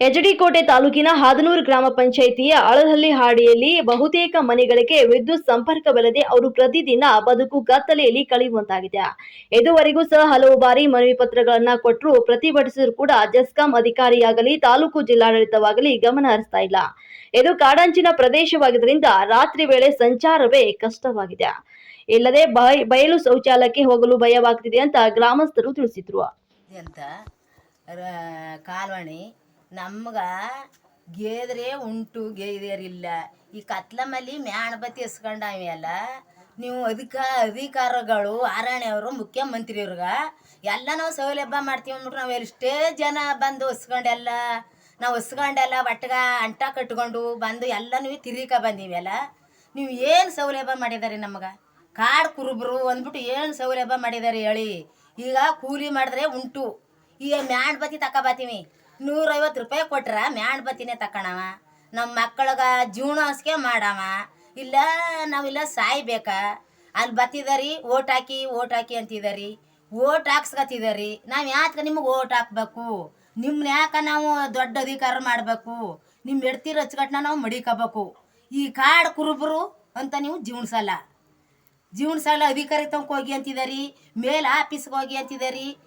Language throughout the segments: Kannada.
ಎಚಡಿಕೋಟೆ ತಾಲೂಕಿನ ಹಾದನೂರು ಗ್ರಾಮ ಪಂಚಾಯಿತಿಯ ಅಳಹಳ್ಳಿ ಹಾಡಿಯಲ್ಲಿ ಬಹುತೇಕ ಮನೆಗಳಿಗೆ ವಿದ್ಯುತ್ ಸಂಪರ್ಕವಿಲ್ಲದೆ ಅವರು ಪ್ರತಿದಿನ ಬದುಕು ಗತ್ತಲೆಯಲ್ಲಿ ಕಳೆಯುವಂತಾಗಿದೆ. ಇದುವರೆಗೂ ಸಹ ಹಲವು ಬಾರಿ ಮನವಿ ಪತ್ರಗಳನ್ನ ಕೊಟ್ಟರು ಪ್ರತಿಭಟಿಸಿದ್ರು ಕೂಡ ಜೆಸ್ಕಾಂ ಅಧಿಕಾರಿಯಾಗಲಿ, ತಾಲೂಕು ಜಿಲ್ಲಾಡಳಿತವಾಗಲಿ ಗಮನ ಹರಿಸ್ತಾ ಇಲ್ಲ. ಇದು ಕಾಡಂಚಿನ ಪ್ರದೇಶವಾಗಿದ್ದರಿಂದ ರಾತ್ರಿ ವೇಳೆ ಸಂಚಾರವೇ ಕಷ್ಟವಾಗಿದೆ. ಇಲ್ಲದೆ ಬಯ- ಬಯಲು ಶೌಚಾಲಯಕ್ಕೆ ಹೋಗಲು ಭಯವಾಗ್ತಿದೆ ಅಂತ ಗ್ರಾಮಸ್ಥರು ತಿಳಿಸಿದ್ರು. ನಮ್ಗೆ ಗೇದ್ರೆ ಉಂಟು ಗೇದರಿಲ್ಲ ಈ ಕತ್ಲಮಲ್ಲಿ ಮ್ಯಾಣಬತ್ತಿ ಎಸ್ಕೊಂಡಾವೆಲ್ಲ ನೀವು ಅಧಿಕ, ಅಧಿಕಾರಿಗಳು ಮುಖ್ಯಮಂತ್ರಿ ಮುಖ್ಯಮಂತ್ರಿಯವ್ರಿಗೆ, ಎಲ್ಲ ನಾವು ಸೌಲಭ್ಯ ಮಾಡ್ತೀವಿ ಅಂದ್ಬಿಟ್ಟು ನಾವು ಎಷ್ಟೇ ಜನ ಬಂದು ಹೊಸ್ಕೊಂಡೆಲ್ಲ ನಾವು ಹೊಸ್ಕೊಂಡೆಲ್ಲ ಒಟ್ಟಗ ಅಂಟ ಕಟ್ಕೊಂಡು ಬಂದು ಎಲ್ಲ ನೀವು ಬಂದೀವಲ್ಲ ನೀವು ಏನು ಸೌಲಭ್ಯ ಮಾಡಿದಾರೆ ನಮಗೆ? ಕಾಡು ಕುರುಬರು ಅಂದ್ಬಿಟ್ಟು ಏನು ಸೌಲಭ್ಯ ಮಾಡಿದಾರೆ ಹೇಳಿ. ಈಗ ಕೂಲಿ ಮಾಡಿದ್ರೆ ಉಂಟು. ಈಗ ಮ್ಯಾಂಡ್ ಬತ್ತಿ ತಕೊಬತ್ತೀವಿ ನೂರೈವತ್ತು ರೂಪಾಯಿ ಕೊಟ್ರ ಮ್ಯಾಂಡ್ ಬತ್ತಿನೇ ತಕೊಳವ ನಮ್ಮ ಮಕ್ಕಳಿಗೆ ಜೀವನಸ್ಕೆ ಮಾಡವ. ಇಲ್ಲ, ನಾವಿಲ್ಲ ಸಾಯ್ಬೇಕ. ಅಲ್ಲಿ ಬತ್ತಿದಾರಿ, ಓಟ್ ಹಾಕಿ ಓಟ್ ಹಾಕಿ ಅಂತಿದಾರಿ. ಓಟ್ ಹಾಕ್ಸ್ಕತ್ತಿದಾರಿ ನಾವು ಯಾಕೆ ನಿಮಗೆ ಓಟ್ ಹಾಕ್ಬೇಕು? ನಿಮ್ಮನ್ನ ಯಾಕೆ ನಾವು ದೊಡ್ಡ ಅಧಿಕಾರ ಮಾಡಬೇಕು? ನಿಮ್ಮ ಹೆಡ್ತಿರ ಹಚ್ಕಟ್ನ ನಾವು ಮಡಿಕೋಬೇಕು. ಈ ಕಾಡು ಕುರುಬರು ಅಂತ ನೀವು ಜೀವನ್ಸಲ್ಲ. ಜೀವನ ಸಾಲ ಅಧಿಕಾರಿ ತನಕ ಹೋಗಿ ಅಂತಿದಾರಿ. ಮೇಲ್ ಆಫೀಸ್ಗೆ ಹೋಗಿ ಅಂತಿದಾರಿ.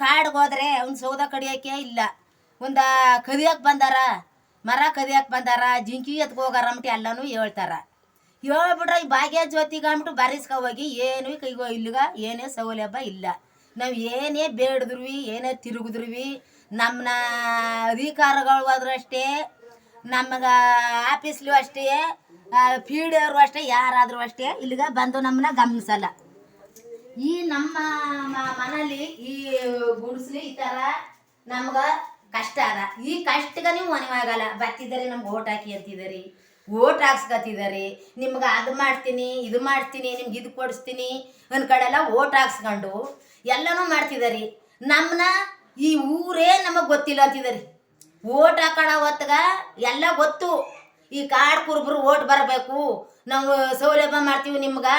ಕಾಡ್ಗೆ ಹೋದ್ರೆ ಅವ್ನು ಸೌದ ಕಡಿಯೋಕೆ ಇಲ್ಲ. ಒಂದು ಕದಿಯಕ್ಕೆ ಬಂದಾರ, ಮರ ಕದಿಯಕ್ಕೆ ಬಂದಾರ, ಜಿಂಕಿ ಎತ್ಕೊ ಹೋಗಾರ ಅಂದ್ಬಿಟ್ಟು ಎಲ್ಲನೂ ಹೇಳ್ತಾರ. ಹೇಳ್ಬಿಟ್ರೆ ಈ ಭಾಗ್ಯ ಜ್ಯೋತಿಗಂಬಿಟ್ಟು ಬಾರಿಸ್ಕೊ ಹೋಗಿ, ಏನು ಕೈಗೋ ಇಲ್ಲಿಗ ಏನೇ ಸೌಲಭ್ಯ ಇಲ್ಲ. ನಾವು ಏನೇ ಬೇಡದ್ರುವಿ, ಏನೇ ತಿರುಗಿದ್ವಿ ನಮ್ಮನ್ನ ಅಧಿಕಾರಗಳು ಹೋದ್ರು ಅಷ್ಟೇ, ನಮಗೆ ಆಫೀಸ್ಲು ಅಷ್ಟೇ ಪಿ ಡಿ ಅವರು ಅಷ್ಟೇ, ಯಾರಾದರೂ ಅಷ್ಟೇ, ಇಲ್ಲಿಗೆ ಬಂದು ನಮ್ಮನ್ನ ಗಮನಿಸಲ್ಲ. ಈ ನಮ್ಮ ಮನೇಲಿ ಈ ಗುಡಿಸ್ಲಿ ಈ ಥರ ನಮ್ಗೆ ಕಷ್ಟ ಅದ. ಈ ಕಷ್ಟಗ ನೀವು ಮನೆವಾಗಲ್ಲ ಬತ್ತಿದ್ದಾರೆ ನಮ್ಗೆ ಓಟ್ ಹಾಕಿ ಅಂತಿದ್ದಾರೆ ಓಟ್ ಹಾಕ್ಸ್ಕತ್ತಿದ್ದಾರೆ ನಿಮ್ಗೆ ಅದು ಮಾಡ್ತೀನಿ, ಇದು ಮಾಡ್ತೀನಿ, ನಿಮ್ಗೆ ಇದು ಕೊಡಿಸ್ತೀನಿ ಒಂದು ಕಡೆಲ್ಲ ಓಟ್ ಹಾಕ್ಸ್ಕೊಂಡು ಎಲ್ಲನೂ ಮಾಡ್ತಿದ್ದಾರೆ ನಮ್ಮನ್ನ ಈ ಊರೇ ನಮಗೆ ಗೊತ್ತಿಲ್ಲ ಅಂತಿದ್ದಾರೆ ಓಟ್ ಹಾಕೋಣ ಹೊತ್ಗ ಎಲ್ಲ ಗೊತ್ತು. ಈ ಕಾಡು ಕುರುಬರು ಓಟ್ ಬರಬೇಕು. ನಾವು ಸೌಲಭ್ಯ ಮಾಡ್ತೀವಿ ನಿಮ್ಗೆ.